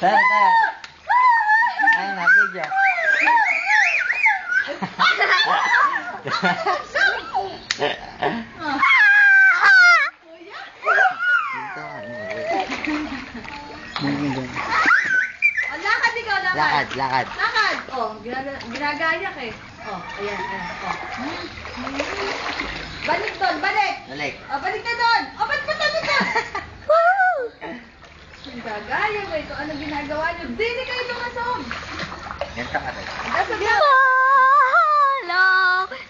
Tayo, tayo. Ayun na, video. Dito, ano, eh. O, lakad ikaw, lakad. Lakad, lakad. Lakad. O, ginaga- ginagaya ka eh. O, ayan, ayan. O. Balik doon, balik. Balik. O, balik ka doon. O, ba't pa Ganito ka. Nasa Hello!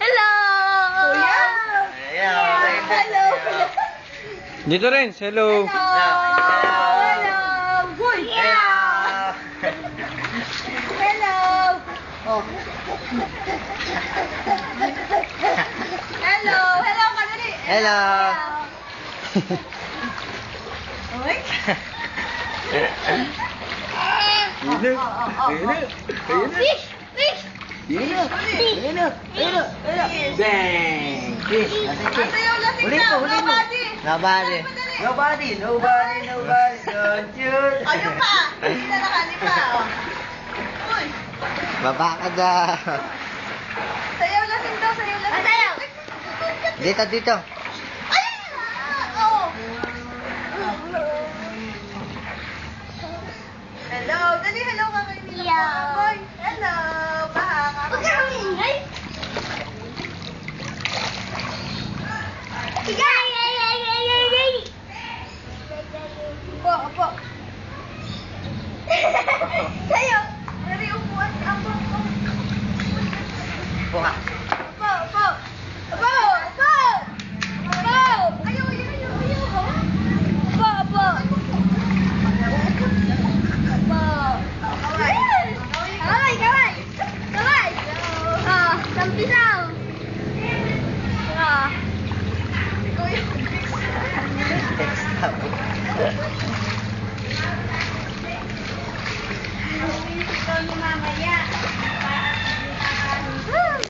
Hello! Kuya. Ayan, Hello. Dito rin, hello. Hello. Hoy. Hello. Hello. Oh. Hello. Hello ka dali. Hello. Oy. Ayun na, ayun na, ayun na. Fish! Ayun na, ayun na, ayun na, ayun na. Bang! Fish. Huli na. mo, huli mo. Nobody. Nobody. Nobody, nobody. Don't you? Ayun pa. Hindi na nakali pa. Oh. Uy. Baba ka daw. Sayaw lasing daw. Sayaw lasing. Sayaw. Dito, dito. Dali, hello ka kay Mila. Yeah. Boy, hello. Baha ka. Huwag ka nang ingay. Sige! Ay, ay, ay, ay, ay, ay! Upo, upo. Sa'yo! Dari, ka. Upo ka. Malabo. Ano mamaya?